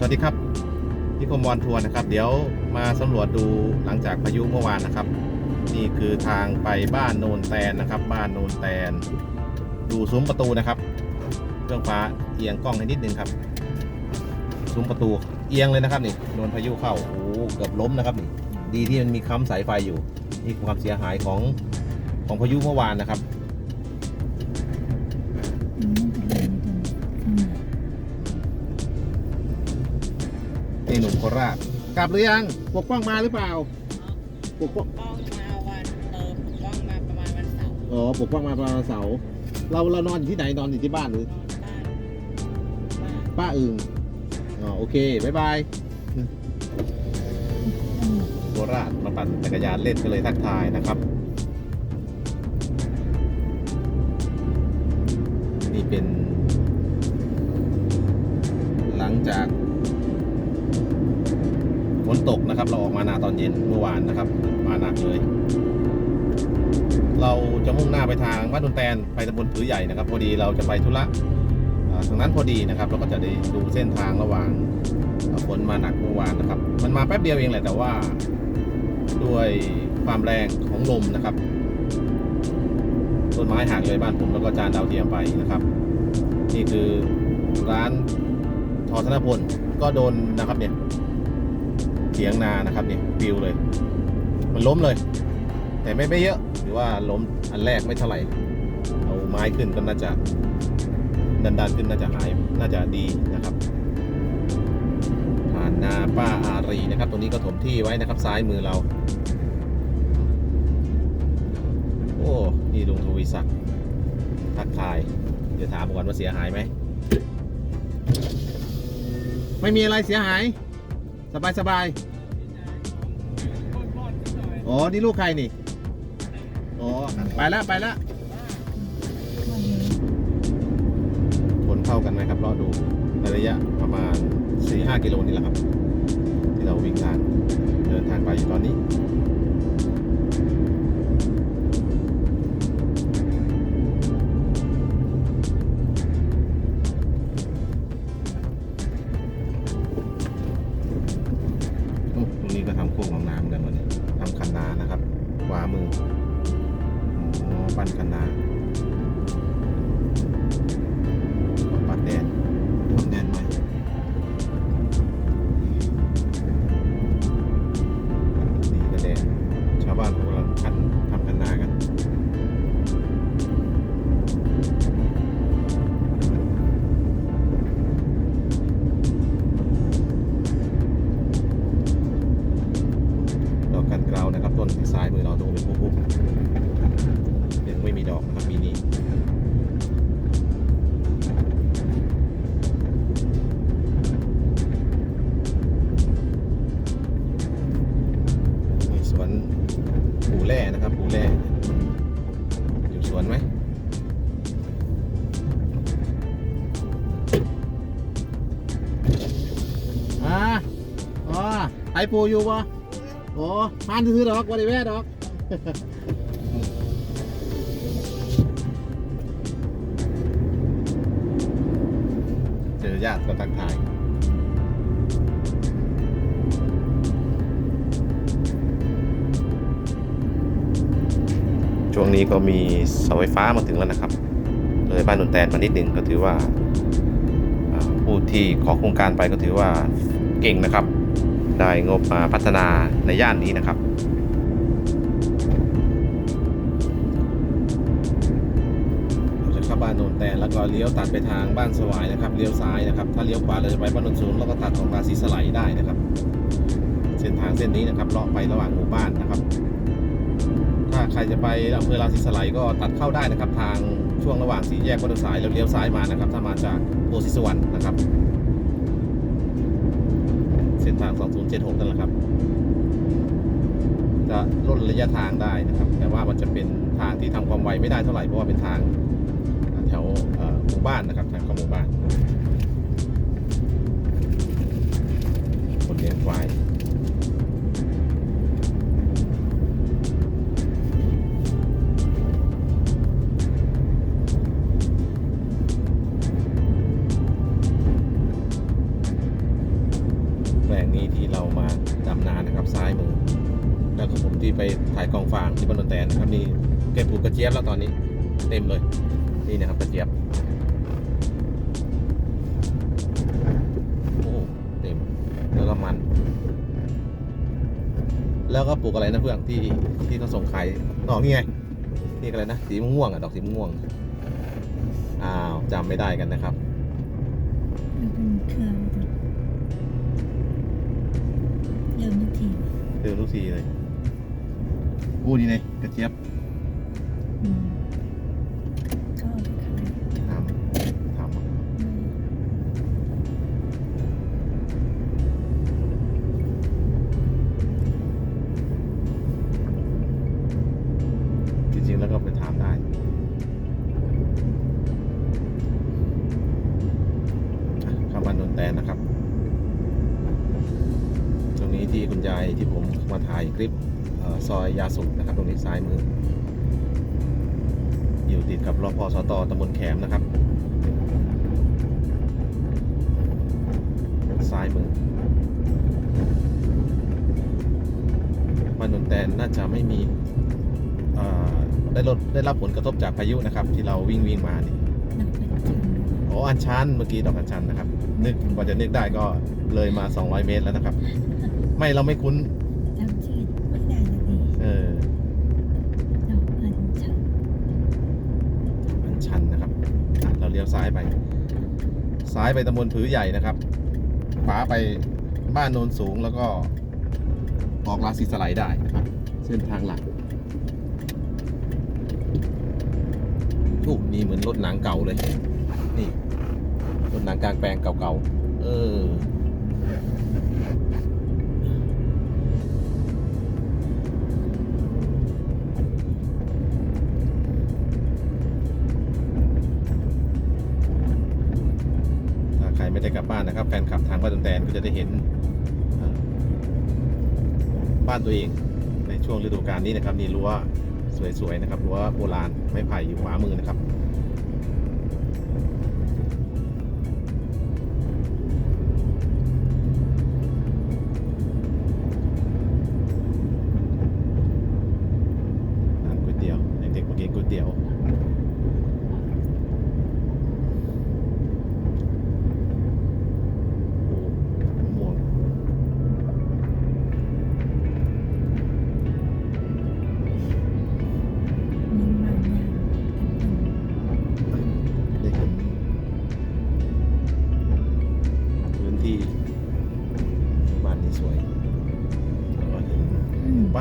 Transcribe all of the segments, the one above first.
สวัสดีครับนิคมวอนทัวร์นะครับ เดี๋ยวมาสำรวจดูหลังจากพายุเมื่อวานนะครับ นี่คือทางไปบ้านโนนแตนนะครับ บ้านโนนแตน ดูซุ้มประตูนะครับเครื่องฟ้าเอียงกล้องให้นิดนึงครับซุ้มประตูเอียงเลยนะครับนี่โดนพายุเข้าโอ้เกือบล้มนะครับนี่ดีที่มันมีค้ำสายไฟอยู่ นี่ความเสียหายของของพายุเมื่อวานนะครับ นี่หนุ่มโคราชกลับหรือยังปกป้องมาหรือเปล่าปกป้องป้องมาวันเออปกป้องมาประมาณวันเสาร์อ๋อปกป้องมาประมาณเสาร์เราเรานอนอยู่ที่ไหนนอนอยู่ที่บ้านหรือบ้านบ้านป้าอึงอ๋อโอเคบายบายอืมโคราชมาปั่นจักรยานเล่นก็เลยทักทายนะครับ นี่เป็น หลังจาก ฝนตกนะครับ เราออกมานาตอนเย็นเมื่อวานนะครับ มาหนักเลย เราจะมุ่งหน้าไปทางบ้านดุนแตนไปตำบลผือใหญ่นะครับ พอดีเราจะไปธุระทางนั้นพอดีนะครับเราก็จะได้ดูเส้นทางระหว่างฝนมาหนักเมื่อวานนะครับ มันมาแป๊บเดียวเองแหละแต่ว่า ด้วยความแรงของลมนะครับต้นไม้หักเลยบ้านผมแล้วก็จานดาวเทียมไปนะครับ นี่คือร้านทอธนพลก็โดนนะครับเนี่ย เถียงนานะครับเนี่ยปิวเลย มันล้มเลย แต่ไม่ไม่เยอะหรือว่าล้มอันแรกไม่เท่าไหร่เอาไม้ขึ้นก็น่าจะดันดันขึ้นน่าจะหายน่าจะดีนะครับ ผ่านนาป้าอารีนะครับ ตรงนี้ก็ถมที่ไว้นะครับ ซ้ายมือเรา โอ้นี่ลุงทวีศักดิ์ทักทาย เดี๋ยวถามก่อนว่าเสียหายไหมไม่มีอะไรเสียหาย สบายสบาย อ๋อ นี่ลูกใครนี่ อ๋อ ไปแล้วไปแล้ววันนี้ผลเท่ากันไหมครับรอดูในระยะประมาณ 4-5 กิโลนี่แหละครับ ที่เราวิ่งทางเดินทางไปอยู่ตอนนี้ ไอปูอยู่ปะโอ้พานซื้อดอกบริเวณดอกเจอญาติก็ทักทายช่วงนี้ก็มีเสาไฟฟ้ามาถึงแล้วนะครับ เลยบ้านนนแตนมานิดหนึ่งก็ถือว่าผู้ที่ขอโครงการไปก็ถือว่าเก่งนะครับ ได้งบมาพัฒนาในย่านนี้นะครับเราจะเข้าบ้านโนนแตนแล้วก็เลี้ยวตัดไปทางบ้านสวายนะครับเลี้ยวซ้ายนะครับ ถ้าเลี้ยวขวาเราจะไปบ้านโนนสูงแล้วก็ตัดของราศีสไลด์ได้นะครับ เส้นทางเส้นนี้นะครับเลาะไประหว่างหมู่บ้านนะครับ ถ้าใครจะไปอำเภอราศีสไลด์ก็ตัดเข้าได้นะครับ ทางช่วงระหว่างสี่แยกบ้านโนนสายแล้วเลี้ยวซ้ายมานะครับ ถ้ามาจากโพธิสวรรค์นะครับเส้นทาง 2076นั่นแหละครับ จะลดระยะทางได้นะครับ แต่ว่ามันจะเป็นทางที่ทำความไวไม่ได้เท่าไหร่เพราะว่าเป็นทางแถวหมู่บ้านนะครับทางเข้าหมู่บ้าน ตอนนี้เต็มเลย นี่นะครับกระเจี๊ยบโอ้เต็มแล้วก็มัน แล้วก็ปลูกอะไรนะเพื่อนที่ที่เขาส่งขายอ๋อนี่ไงนี่อะไรนะสีม่วงๆอะดอกสีม่วงอ้าวจำไม่ได้กันนะครับมันเป็นเครือตัวเริ่มทุกทีเดินทุกทีเลยอู้นี่ไงกระเจี๊ยบ ก็เอาไปขายทำทำอืมจริงๆแล้วก็ไปถามได้ข้าวบ้านนนแตนนะครับ ตรงนี้ที่คุณยายที่ผมมาถ่ายคลิปซอยยาสุกนะครับ ตรงนี้ซ้ายมือ อยู่ติดกับรพสตตำบลแขมนะครับ ซ้ายมือบ้านนนแตนน่าจะไม่มีเอ่อได้รถได้รับผลกระทบจากพายุนะครับ ที่เราวิ่งวิ่งมานี่นักเป็นจังอ๋ออันชันเมื่อกี้ดอกอันชันนะครับ นึกกว่าจะนึกได้ก็เลยมา 200 เมตรแล้วนะครับ ไม่เราไม่คุ้นายวซ้ายไป ซ้ายไปตำบลผือใหญ่นะครับขวาไปบ้านโนนสูงแล้วก็ออกลาสิสไลด์ได้นะครับ เส้นทางหลักโอ้นี่เหมือนรถหนังเก่าเลย นี่รถหนังกลางแปลงเก่าๆ เออ ไม่ได้กลับบ้านนะครับแฟนคลับทางบ้านตนแตนก็จะได้เห็นบ้านตัวเองในช่วงฤดูกาลนี้นะครับนี่รั้วสวยๆนะครับรั้วโบราณไม้ไผ่อยู่ขวามือนะครับร้านก๋วยเตี๋ยวเด็กๆมากินก๋วยเตี๋ยว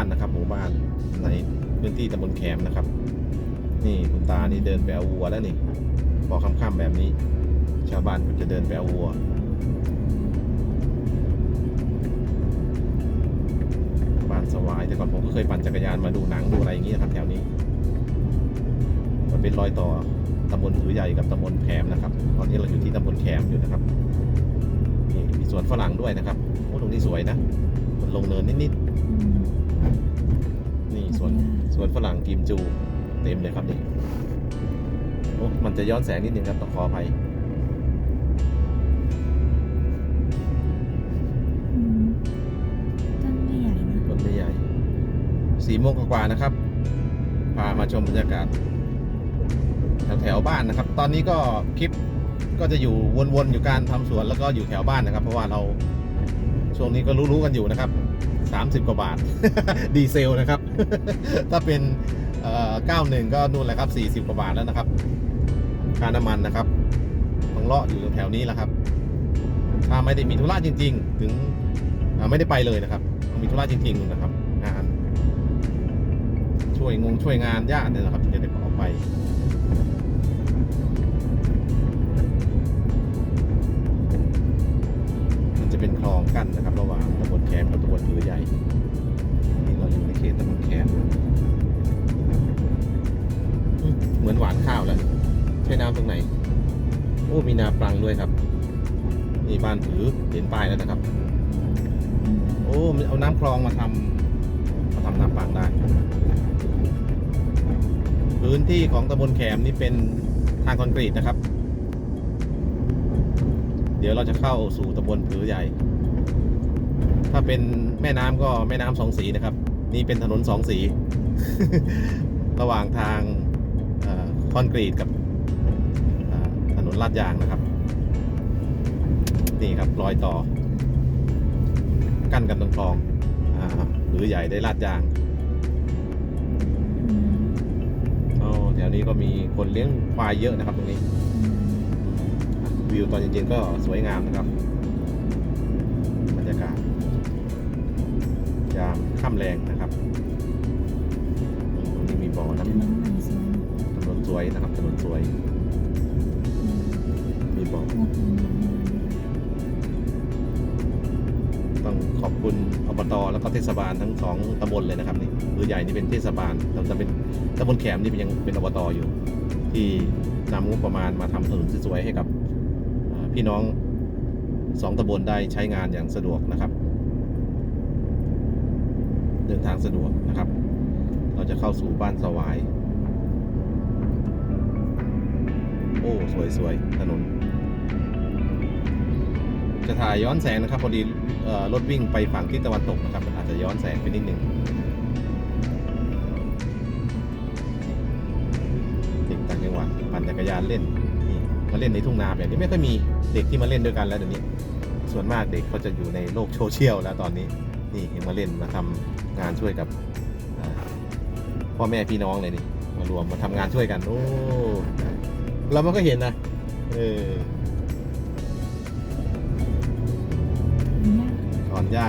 านนะครับหมู่บ้านในพื้นที่ตำบลแขมนะครับ นี่คุณตานี่เดินไปเอาวัวแล้วนี่พอค่ำๆแบบนี้ ชาวบ้านก็จะเดินไปเอาวัวบ้านสวายแต่ก่อนผมก็เคยปั่นจักรยานมาดูหนังดูอะไรอย่างนี้นะครับแถวนี้ มันเป็นรอยต่อตำบลผือใหญ่กับตำบลแขมนะครับ ตอนนี้เราอยู่ที่ตำบลแขมอยู่นะครับนี่มีสวนฝรั่งด้วยนะครับโอ้ตรงนี้สวยนะมันลงเนินนิดๆ สวนสวนฝรั่งกิมจู เต็มเลยครับนี่โอ้มันจะย้อนแสงนิดนึงครับต้องขออภัยอืมต้นไม่ใหญ่นะต้นไม่ใหญ่สี่โมงกว่าๆนะครับ พามาชมบรรยากาศแถวแถวๆบ้านนะครับ ตอนนี้ก็คลิปก็จะอยู่วนๆอยู่การทำสวนแล้วก็อยู่แถวบ้านนะครับ เพราะว่าเราช่วงนี้ก็รู้ๆกันอยู่นะครับ 30 กว่าบาท ดีเซลนะครับ ถ้าเป็นเอ่อ91 ก็นู่นแหละครับ 40 กว่าบาทแล้วนะครับ ค่าน้ำมันนะครับต้องเลาะอยู่แถวนี้แหละครับ ถ้าไม่ได้มีธุระจริง ๆ ถึงไม่ได้ไปเลยนะครับ มีธุระจริง ๆ นะครับงานช่วยงงช่วยงานญาติเนี่ยนะครับจะได้ออกไปมันจะเป็นคลองกั้นนะครับระหว่าง แคมกับตำบลผือใหญ่นี่เราอยู่ในเขตตำบลแคมเหมือนหวานข้าวแล้วใช้น้ำตรงไหน โอ้มีนาปรังด้วยครับนี่บ้านผือเห็นป้ายแล้วนะครับ โอ้มันเอาน้ำคลองมาทำมาทำน้ำปางได้พื้นที่ของตำบลแขมนี่เป็นทางคอนกรีตนะครับ เดี๋ยวเราจะเข้าสู่ตำบลผือใหญ่ ถ้าเป็นแม่น้ำก็แม่น้ำสองสีนะครับ นี่เป็นถนนสองสี ระหว่างทางเอ่อคอนกรีตกับเอ่อถนนลาดยางนะครับ นี่ครับรอยต่อ กั้นกันตรงคลองอ่าหรือใหญ่ได้ลาดยางอืมอ๋อแถวนี้ก็มีคนเลี้ยงควายเยอะนะครับตรงนี้อืมวิวตอนเย็นๆก็สวยงามนะครับบรรยากาศ ยามค่ำแรงนะครับตรงนี้มีบ่อถน้นนใหม่สวยำถนนสวยนะครับถนนสวยอืมมีบ่องบประมาณต้องขอบคุณอบตแล้วก็เทศบาลทั้งสองตำบลเลยนะครับนี่หรือใหญ่นี่เป็นเทศบาลเราจะเป็นตำบลแขมนี่เป็นยังเป็นอบตอยู่ ที่นำงบประมาณมาทำถนนสวยๆให้กับเอ่อพี่น้องสองตำบลได้ใช้งานอย่างสะดวกนะครับ เดินทางสะดวกนะครับ เราจะเข้าสู่บ้านสวาย โอ้ สวยๆ ถนน จะถ่ายย้อนแสงนะครับพอดีรถวิ่งไปฝั่งทิศตะวันตกนะครับอาจจะย้อนแสงไปนิดหนึ่งเด็กต่างจังหวัดปั่นจักรยานเล่นนี่มาเล่นในทุ่งนาแบบนี้ไม่ค่อยมีเด็กที่มาเล่นด้วยกันแล้วเดี๋ยวนี้ ส่วนมากเด็กเขาจะอยู่ในโลกโซเชียลแล้วตอนนี้ นี่มาเล่นมาทำงานช่วยกับพ่อแม่พี่น้องเลยนี่มารวมมาทำงานช่วยกัน โอ้เรามันก็เห็นนะเออถอนหญ้า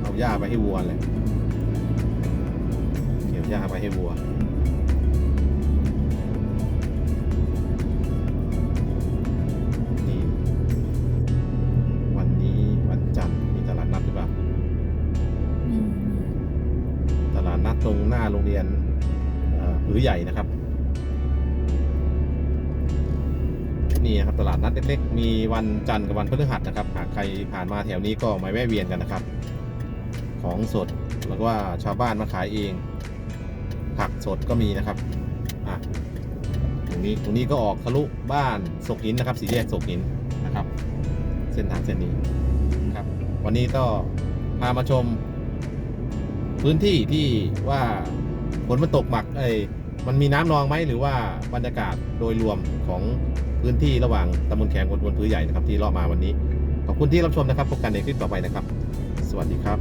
เอาหญ้าไปให้วัวเลยเกี่ยวหญ้าไปให้วัว โรงเรียนอ๋อหรือใหญ่นะครับ นี่ครับตลาดนัดเล็กๆ มีวันจันทร์กับวันพฤหัสนะครับ หากใครผ่านมาแถวนี้ก็มาแวะเวียนกันนะครับ ของสดแล้วก็ว่าชาวบ้านมาขายเอง ผักสดก็มีนะครับอะตรงนี้ตรงนี้ก็ออกทะลุบ้านศกหินนะครับสีแยกศกหินนะครับ เส้นทางเส้นนี้ครับ วันนี้ก็พามาชมพื้นที่ที่ว่า นมันตกหมักเอ้ยมันมีน้ำนองไหมหรือว่าบรรยากาศโดยรวมของพื้นที่ระหว่างตำบลแขงกับบนพื้นใหญ่นะครับที่เลาะมาวันนี้ ขอบคุณที่รับชมนะครับพบกันในคลิปต่อไปนะครับ สวัสดีครับ